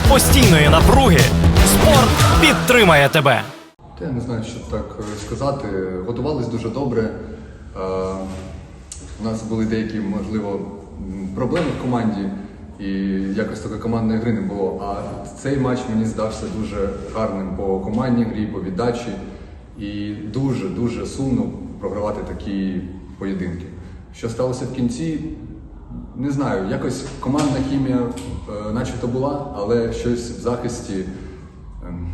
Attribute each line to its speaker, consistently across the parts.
Speaker 1: Серед постійної напруги спорт підтримає тебе.
Speaker 2: Та я не знаю, що так е, сказати. Готувались дуже добре. Е, У нас були деякі, можливо, проблеми в команді, і якось такої командної гри не було. А цей матч мені здався дуже гарним по командній грі, по віддачі. І дуже-дуже сумно програвати такі поєдинки. Що сталося в кінці, не знаю, якось командна хімія е, начебто була, але щось в захисті ем,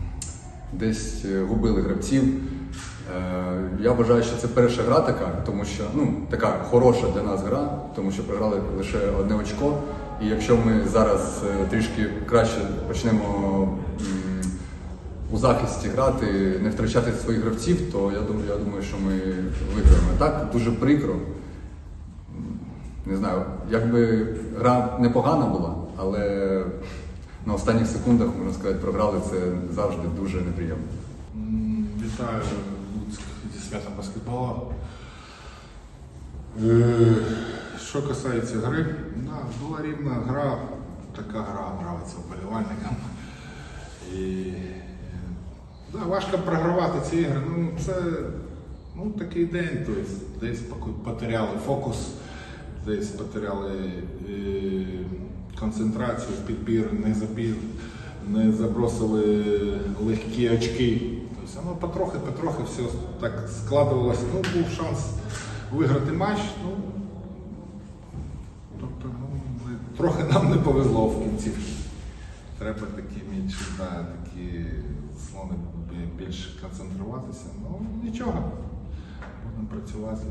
Speaker 2: десь е, губили гравців. Е, Я вважаю, що це перша гра така, тому що ну така хороша для нас гра, тому що програли лише одне очко. І якщо ми зараз е, трішки краще почнемо у захисті грати, не втрачати своїх гравців, то я думаю, я думаю, що ми виграємо. Так дуже прикро. Не знаю, якби гра непогана була, але на останніх секундах, можна сказати, програли це завжди дуже неприємно.
Speaker 3: Вітаю Луцьк зі святом баскетболу. Е, Що касається гри, була рівна гра, така гра нравиться вболівальникам. І, да, важко програвати ці ігри. Ну, це ну, такий день, тобто, десь потеряли фокус, десь потеряли е, концентрацію, підбір, не забір, не забросили легкі очки. Тобто воно потрохи, потрохи все так складувалося. Ну, був шанс виграти матч. Ну, тобто, ну, трохи нам не повезло в кінці. Треба такі менші, да, такі слони бі- більш концентруватися. Ну, нічого. Будемо працювати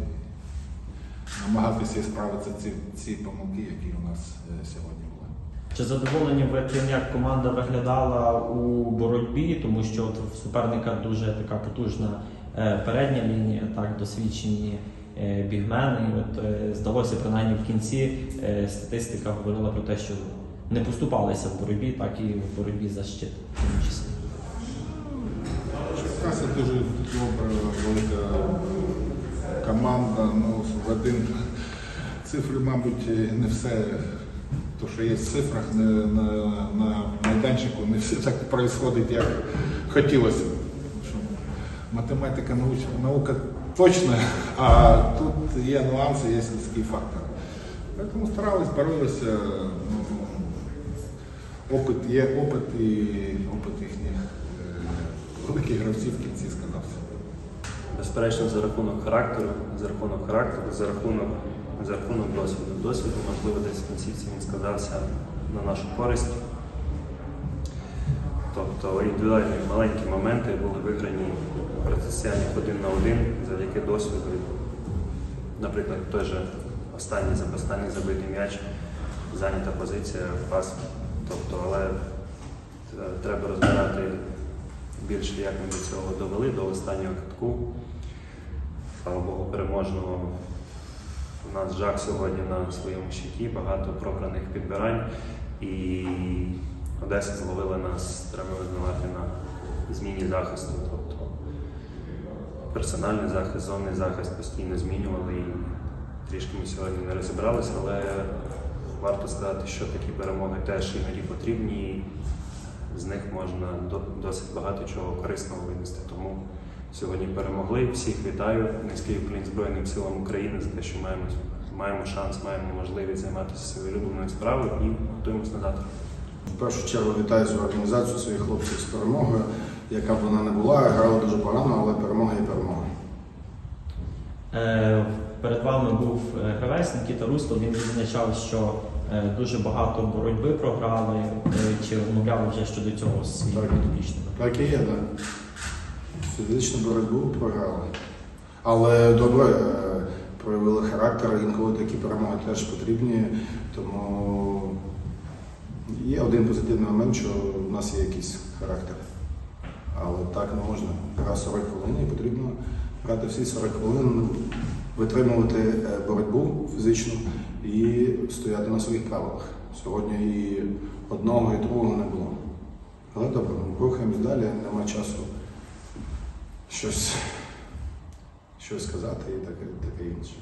Speaker 3: намагатися справити ці, ці помилки, які у нас е, сьогодні були.
Speaker 4: Чи задоволені ви тим, як команда виглядала у боротьбі, тому що от в суперника дуже така потужна е, передня лінія, так досвідчені е, бігмени. От здалося принаймні в кінці статистика говорила про те, що не поступалися в боротьбі, так і в боротьбі за щит в тому числі.
Speaker 3: Черкаси дуже велика команда. Ну, в один цифри, мабуть, не все. То, що є в цифрах не, на, на майданчику, не все так відбувається, як хотілося. Математика науч- наука точна, а тут є нюанси, є людський фактор. Тому старались, боролися. Ну, опит є опит і опит їхніх е, великих гравців в кінці сказався.
Speaker 5: Безперечно, за рахунок характеру, за рахунок характеру, за рахунок, за рахунок досвіду. Досвіду, можливо, десь в кінцівці він сказався на нашу користь. Тобто індивідуальні маленькі моменти були виграні в протистояннях один на один завдяки досвіду. Наприклад, той же останній останній забитий м'яч, зайнята позиція, пас. Тобто, але е, треба розбирати більше, як ми до цього довели, до останнього катку. Слава Богу, переможного. У нас Жак сьогодні на своєму щиті, багато програних підбирань. І Одеса зловила нас, треба визнавати на зміні захисту. Тобто персональний захист, зонний захист постійно змінювали і трішки ми сьогодні не розібралися, але варто сказати, що такі перемоги теж іноді потрібні. З них можна досить багато чого корисного винести. Тому сьогодні перемогли. Всіх вітаю. Низький уклін Збройним силам України за те, що маємо, маємо шанс, маємо можливість займатися своєю улюбленою справою і готуємось на завтра.
Speaker 6: В першу чергу вітаю цю організацію своїх хлопців з перемогою, яка б вона не була, грали дуже погано, але перемога є перемога.
Speaker 4: Е, Перед вами був е, гравець Нікіта Русло. Він відзначав, що е, дуже багато боротьби програли. Е, Чи розмовляли вже щодо цього
Speaker 6: Так.
Speaker 4: підопічними?
Speaker 6: Так і є, так. Фізичну боротьбу програли. Але добре е, проявили характер, інколи такі перемоги теж потрібні. Тому є один позитивний момент, що в нас є якийсь характер. Але так не можна. Гра 40 хвилин і потрібно грати всі 40 хвилин, витримувати е, боротьбу фізичну і стояти на своїх правилах. Сьогодні і одного, і другого не було. Але добре, ми рухаємось далі, нема часу щось, щось сказати і таке, таке інше.